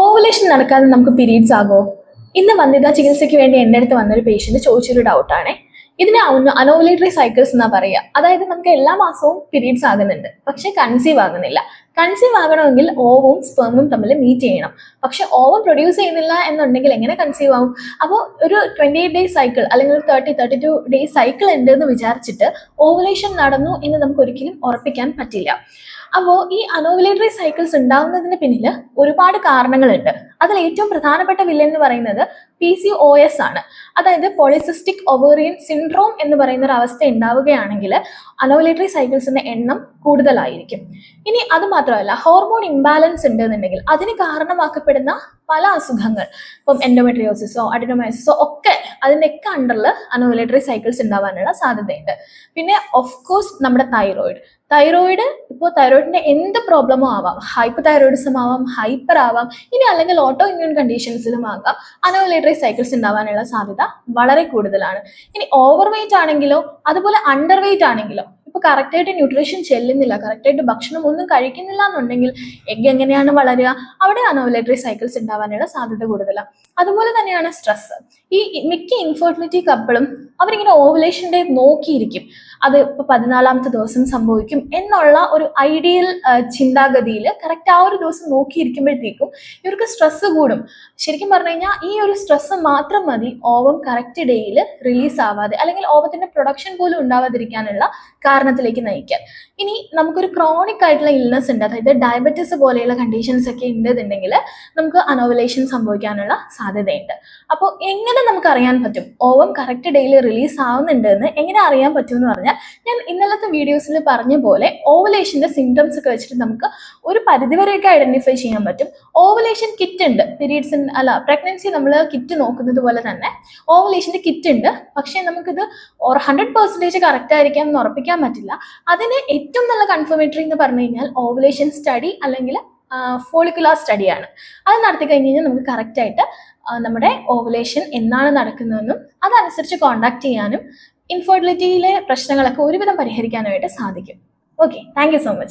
Ovulation നടക്കാതെ നമുക്ക് periods ആകുമോ ഇന്ന് വന്ധ്യതാ ചികിത്സയ്ക്ക് വേണ്ടി എന്റെ അടുത്ത് വന്നൊരു പേഷ്യന്റ് ചോദിച്ചൊരു ഡൗട്ടാണ് ഇതിനെ അനോവുലേറ്ററി സൈക്കിൾസ് എന്നാ പറയുക. അതായത് നമുക്ക് എല്ലാ മാസവും പീരീഡ്സ് ആകുന്നുണ്ട്. പക്ഷെ കൺസീവ് ആകുന്നില്ല. കൺസീവ് ആകണമെങ്കിൽ ഓവും സ്പെർമും തമ്മിൽ മീറ്റ് ചെയ്യണം. പക്ഷെ ഓവം പ്രൊഡ്യൂസ് ചെയ്യുന്നില്ല എന്നുണ്ടെങ്കിൽ എങ്ങനെ കൺസീവ് ആവും? അപ്പോൾ ഒരു ട്വന്റി എയ്റ്റ് ഡേയ്സ് സൈക്കിൾ അല്ലെങ്കിൽ ഒരു thirty thirty two days cycle ഉണ്ട് എന്ന് വിചാരിച്ചിട്ട് ഓവുലേഷൻ നടന്നു എന്ന് നമുക്ക് ഒരിക്കലും ഉറപ്പിക്കാൻ പറ്റില്ല. അപ്പോൾ ഈ അനോവിലേറ്ററി സൈക്കിൾസ് ഉണ്ടാവുന്നതിന് പിന്നിൽ ഒരുപാട് കാരണങ്ങളുണ്ട്. അതിൽ ഏറ്റവും പ്രധാനപ്പെട്ട വില്ലൻ എന്ന് പറയുന്നത് പി സി ഒ എസ് ആണ്. അതായത് പോളിസിസ്റ്റിക് ഒവേറിയൻ സിൻഡ്രോം എന്ന് പറയുന്ന ഒരു അവസ്ഥ ഉണ്ടാവുകയാണെങ്കിൽ അനോവുലേറ്ററി സൈക്കിൾസിന്റെ എണ്ണം കൂടുതലായിരിക്കും. ഇനി അത് മാത്രമല്ല ഹോർമോൺ ഇംബാലൻസ് ഉണ്ട് എന്നുണ്ടെങ്കിൽ അതിന് കാരണമാക്കപ്പെടുന്ന പല അസുഖങ്ങൾ ഇപ്പം എൻഡോമെട്രിയോസിസോ അഡിനോമയോസിസോ ഒക്കെ അതിന്റെയൊക്കെ അണ്ടറിൽ അനോലേറ്ററി സൈക്കിൾസ് ഉണ്ടാവാനുള്ള സാധ്യതയുണ്ട്. പിന്നെ ഓഫ് കോഴ്സ് നമ്മുടെ തൈറോയിഡ് തൈറോയിഡ് ഇപ്പോൾ തൈറോയിഡിന്റെ എന്ത് പ്രോബ്ലമോ ആവാം. ഹൈപ്പർ തൈറോയിഡിസം ആവാം ഹൈപ്പർ ആവാം. ഇനി അല്ലെങ്കിൽ ഓട്ടോ ഇമ്മ്യൂൺ കണ്ടീഷൻസിലും ആകാം അനോലേറ്ററി സൈക്കിൾസ് ഉണ്ടാവാനുള്ള സാധ്യത വളരെ കൂടുതലാണ്. ഇനി ഓവർ വെയിറ്റ് ആണെങ്കിലോ അതുപോലെ അണ്ടർ വെയിറ്റ് ആണെങ്കിലോ ഇപ്പൊ കറക്റ്റായിട്ട് ന്യൂട്രീഷൻ ചെല്ലുന്നില്ല കറക്റ്റായിട്ട് ഭക്ഷണം ഒന്നും കഴിക്കുന്നില്ല എന്നുണ്ടെങ്കിൽ എഗ് എങ്ങനെയാണ് വളരുക? അവിടെ അനോലേറ്ററി സൈക്കിൾസ് ഉണ്ടാവാനുള്ള സാധ്യത കൂടുതലാണ് അതുപോലെ തന്നെയാണ് സ്ട്രെസ് ഈ മിക്ക ഇൻഫെർട്ടിലിറ്റി കപ്പിളും അവരിങ്ങനെ ഓവുലേഷൻ ഡേ നോക്കിയിരിക്കും. അത് ഇപ്പൊ പതിനാലാമത്തെ ദിവസം സംഭവിക്കും എന്നുള്ള ഒരു ഐഡിയൽ ചിന്താഗതിയിൽ കറക്റ്റ് ആ ഒരു ദിവസം നോക്കിയിരിക്കുമ്പോഴത്തേക്കും ഇവർക്ക് സ്ട്രെസ് കൂടും. ശരിക്കും പറഞ്ഞു ഈ ഒരു സ്ട്രെസ് മാത്രം മതി ഓവം കറക്റ്റ് ഡേയിൽ റിലീസ് ആവാതെ അല്ലെങ്കിൽ ഓവത്തിന്റെ പ്രൊഡക്ഷൻ പോലും ഉണ്ടാവാതിരിക്കാനുള്ള കാരണത്തിലേക്ക് നയിക്കാൻ. ഇനി നമുക്കൊരു ക്രോണിക് ആയിട്ടുള്ള ഇൽനെസ് ഉണ്ട്. അതായത് ഡയബറ്റിസ് പോലെയുള്ള കണ്ടീഷൻസ് ഒക്കെ ഉണ്ടെന്നുണ്ടെങ്കിൽ നമുക്ക് അനോവലേഷൻ സംഭവിക്കാനുള്ള സാധ്യതയുണ്ട്. അപ്പോൾ എങ്ങനെ നമുക്ക് അറിയാൻ പറ്റും. ഓവം കറക്റ്റ് ഡേയിൽ റിലീസ് ആവുന്നുണ്ട് എന്ന് എങ്ങനെ അറിയാൻ പറ്റും എന്ന് പറഞ്ഞാൽ ഞാൻ ഇന്നലത്തെ വീഡിയോസിൽ പറഞ്ഞ പോലെ ഓവലേഷന്റെ സിംറ്റംസ് ഒക്കെ വെച്ചിട്ട് നമുക്ക് ഒരു പരിധിവരെയൊക്കെ ഐഡന്റിഫൈ ചെയ്യാൻ പറ്റും. ഓവലേഷൻ കിറ്റ് ഉണ്ട്. പീരീഡ്സ് അല്ല പ്രഗ്നൻസി നമ്മൾ കിറ്റ് നോക്കുന്നത് പോലെ തന്നെ ഓവലേഷന്റെ കിറ്റ് ഉണ്ട്. പക്ഷേ നമുക്കിത് ഹൺഡ്രഡ് പെർസെന്റേജ് കറക്റ്റ് ആയിരിക്കാം എന്ന് ഉറപ്പിക്കാൻ പറ്റില്ല. അതിന് ഏറ്റവും നല്ല കൺഫർമേറ്ററി എന്ന് പറഞ്ഞു കഴിഞ്ഞാൽ ഓവലേഷൻ സ്റ്റഡി അല്ലെങ്കിൽ ഫോളിക്കുലാർ സ്റ്റഡിയാണ് അത് നടത്തി കഴിഞ്ഞ് കഴിഞ്ഞാൽ നമുക്ക് കറക്റ്റായിട്ട് നമ്മുടെ ഓവുലേഷൻ എന്നാണ് നടക്കുന്നതെന്നും അതനുസരിച്ച് കോണ്ടാക്ട് ചെയ്യാനും ഇൻഫെർട്ടിലിറ്റിയിലെ പ്രശ്നങ്ങളൊക്കെ ഒരുവിധം പരിഹരിക്കാനായിട്ട് സാധിക്കും. Okay thank so much